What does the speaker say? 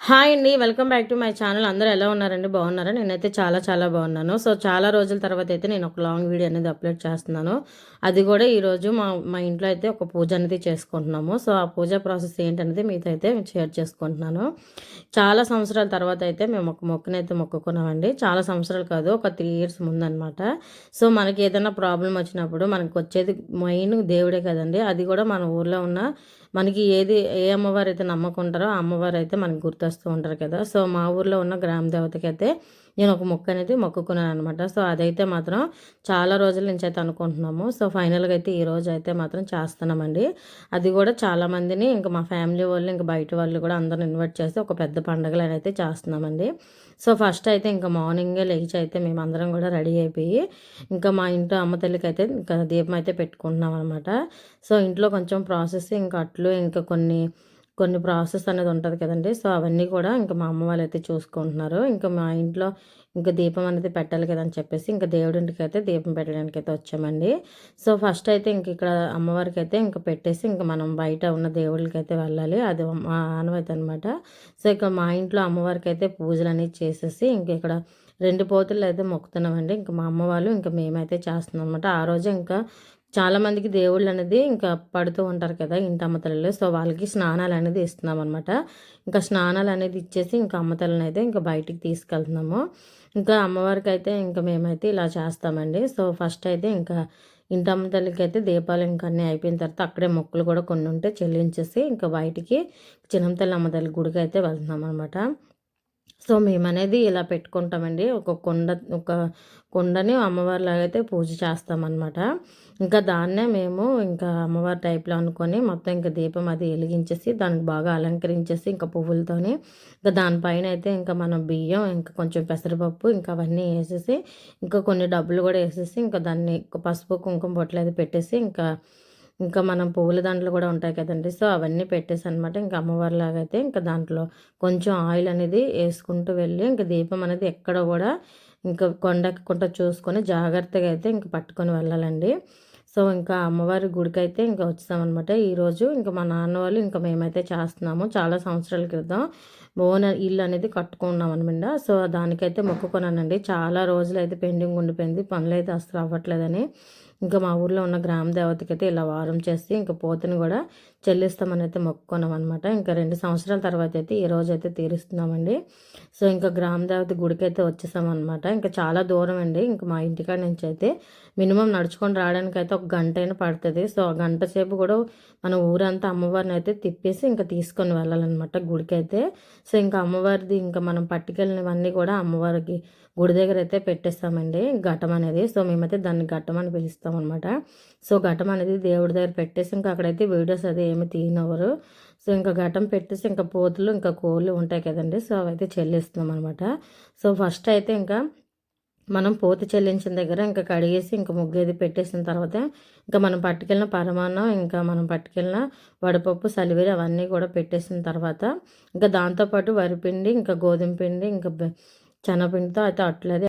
Hi అండి welcome back to my channel. అందరూ ఎలా ఉన్నారండి? బాగున్నారా? నేనైతే చాలా చాలా బాగున్నాను. సో చాలా రోజుల తర్వాత అయితే నేను ఒక లాంగ్ వీడియో అనేది అప్లోడ్ చేస్తున్నాను. అది కూడా ఈరోజు మా మా ఇంట్లో అయితే ఒక పూజ అనేది చేసుకుంటున్నాము. సో ఆ పూజ ప్రాసెస్ ఏంటనేది మీతో అయితే షేర్ చేసుకుంటున్నాను. చాలా సంవత్సరాల తర్వాత అయితే మేము ఒక మొక్కనైతే మొక్కుకున్నామండి. చాలా సంవత్సరాలు కాదు ఒక త్రీ ఇయర్స్ ముందనమాట. సో మనకి ఏదైనా ప్రాబ్లం వచ్చినప్పుడు మనకు వచ్చేది మెయిన్ దేవుడే కదండి. అది కూడా మన ఊర్లో ఉన్న మనకి ఏది ఏ అమ్మవారు అయితే నమ్మకుంటారో ఆ అమ్మవారు అయితే మనకు వస్తూ ఉంటారు కదా. సో మా ఊర్లో ఉన్న గ్రామ దేవతకి అయితే నేను ఒక మొక్క అనేది మొక్కుకున్నాను అనమాట సో అదైతే మాత్రం చాలా రోజుల నుంచి అయితే అనుకుంటున్నాము. సో ఫైనల్గా అయితే ఈ రోజు అయితే మాత్రం చేస్తున్నామండి. అది కూడా చాలామందిని ఇంకా మా ఫ్యామిలీ వాళ్ళు ఇంకా బయట వాళ్ళు కూడా అందరూ ఇన్వైట్ చేసి ఒక పెద్ద పండుగలు అయితే చేస్తున్నామండి. సో ఫస్ట్ అయితే ఇంకా మార్నింగే లేచి అయితే మేము అందరం కూడా రెడీ అయిపోయి ఇంకా మా ఇంట్లో అమ్మ తల్లికి అయితే ఇంకా దీపం అయితే పెట్టుకుంటున్నాం అనమాట సో ఇంట్లో కొంచెం ప్రాసెస్ ఇంకా అట్లు ఇంకా కొన్ని కొన్ని ప్రాసెస్ అనేది ఉంటుంది కదండి. సో అవన్నీ కూడా ఇంకా మా అమ్మ వాళ్ళు అయితే చూసుకుంటున్నారు. ఇంకా మా ఇంట్లో ఇంకా దీపం అనేది పెట్టాలి కదా అని చెప్పేసి ఇంకా దేవుడింటికి అయితే దీపం పెట్టడానికి అయితే వచ్చామండి. సో ఫస్ట్ అయితే ఇంక ఇక్కడ అమ్మవారికి అయితే ఇంకా పెట్టేసి ఇంకా మనం బయట ఉన్న దేవుళ్ళకి అయితే వెళ్ళాలి. అది మా ఆనవైతే అనమాట సో ఇక్కడ మా ఇంట్లో అమ్మవారికి అయితే పూజలు అనేది చేసేసి ఇంక ఇక్కడ రెండు పోతులు అయితే మొక్కుతున్నామండి. ఇంకా మా అమ్మ వాళ్ళు ఇంకా మేమైతే చేస్తున్నాం అనమాట ఆ రోజు ఇంకా చాలామందికి దేవుళ్ళు అనేది ఇంకా పడుతూ ఉంటారు కదా ఇంటి అమ్మతలలో. సో వాళ్ళకి స్నానాలు అనేది ఇస్తున్నాం అనమాట ఇంకా స్నానాలు అనేది ఇచ్చేసి ఇంకా అమ్మతలను అయితే ఇంకా బయటికి తీసుకెళ్తున్నాము. ఇంకా అమ్మవారికి అయితే ఇంకా మేమైతే ఇలా చేస్తామండి. సో ఫస్ట్ అయితే ఇంకా ఇంటి అమ్మతలకి అయితే దీపాలు ఇంకా అన్నీ అయిపోయిన తర్వాత అక్కడే మొక్కలు కూడా కొన్ని ఉంటే చెల్లించేసి ఇంకా బయటికి చిన్నమ్మతల్లి అమ్మతల్లి గుడికి అయితే వెళ్తున్నాం అనమాట సో మేమనేది ఇలా పెట్టుకుంటామండి. ఒక కొండ ఒక కుండని అమ్మవారిలాగా అయితే పూజ చేస్తామన్నమాట. ఇంకా దాన్నే మేము ఇంకా అమ్మవారి టైప్లో అనుకొని మొత్తం ఇంకా దీపం అది వెలిగించేసి దానికి బాగా అలంకరించేసి ఇంకా పువ్వులతోని ఇంకా దానిపైన అయితే ఇంకా మనం బియ్యం ఇంకా కొంచెం పెసరపప్పు ఇంకా అవన్నీ వేసేసి ఇంకా కొన్ని డబ్బులు కూడా వేసేసి ఇంకా దాన్ని పసుపు కుంకుమ బొట్లు అది పెట్టేసి ఇంకా ఇంకా మనం పువ్వుల దాంట్లో కూడా ఉంటాయి కదండి. సో అవన్నీ పెట్టేసి అనమాట ఇంకా అమ్మవారిలాగా అయితే ఇంకా దాంట్లో కొంచెం ఆయిల్ అనేది వేసుకుంటూ వెళ్ళి ఇంకా దీపం అనేది ఎక్కడ కూడా ఇంకా కొండెక్కకుండా చూసుకొని జాగ్రత్తగా అయితే ఇంకా పట్టుకొని వెళ్ళాలండి. సో ఇంకా అమ్మవారి గుడికైతే ఇంకా వచ్చామన్నమాట ఈరోజు ఇంకా మా నాన్న వాళ్ళు ఇంకా మేమైతే చేస్తున్నాము. చాలా సంవత్సరాల క్రితం బోన ఇల్లు అనేది కట్టుకున్నాం అనమాట సో దానికైతే మొక్కుకున్నానండి. చాలా రోజులు అయితే పెండింగ్ ఉండిపోయింది. పనులు అయితే అసలు అవ్వట్లేదని. ఇంకా మా ఊర్లో ఉన్న గ్రామ దేవతకి అయితే ఇలా వారం చేసి ఇంకా పోతుని కూడా చెల్లిస్తామని అయితే మొక్కుకున్నాం అనమాట ఇంకా రెండు సంవత్సరాల తర్వాత అయితే ఈ రోజు అయితే తీరుస్తున్నామండి. సో ఇంకా గ్రామ దేవత గుడికి అయితే వచ్చేసామన్నమాట ఇంకా చాలా దూరం అండి. ఇంకా మా ఇంటికాడ నుంచి అయితే మినిమం నడుచుకొని రావడానికి అయితే ఒక గంట అయినా పడుతుంది. సో ఆ గంట సేపు కూడా మన ఊరంతా అమ్మవారిని అయితే తిప్పేసి ఇంకా తీసుకొని వెళ్ళాలన్నమాట గుడికి అయితే సో ఇంకా అమ్మవారిది ఇంకా మనం పట్టుకెళ్ళినవన్నీ కూడా అమ్మవారికి గుడి దగ్గర అయితే పెట్టేస్తామండి ఘటం అనేది. సో మేమైతే దాన్ని ఘట్టం అని పిలుస్తాం. అనమాట సో ఘటం అనేది దేవుడి దగ్గర పెట్టేసి ఇంకా అక్కడైతే వీడియోస్ అది ఏమి తీయనవరు సో ఇంకా ఘటం పెట్టేసి ఇంకా పోతులు ఇంకా కోళ్ళు ఉంటాయి కదండి. సో అవైతే చెల్లిస్తున్నాం అనమాట సో ఫస్ట్ అయితే ఇంకా మనం పోతి చెల్లించిన దగ్గర ఇంకా కడిగేసి ఇంకా ముగ్గేది పెట్టేసిన తర్వాత ఇంకా మనం పట్టుకెళ్ళిన పరమాన్నం ఇంకా మనం పట్టుకెళ్ళిన వడపప్పు సలివేరు అవన్నీ కూడా పెట్టేసిన తర్వాత ఇంకా దాంతోపాటు వరిపిండి ఇంకా గోధుమ పిండి ఇంకా శనగపిండితో అయితే అట్లది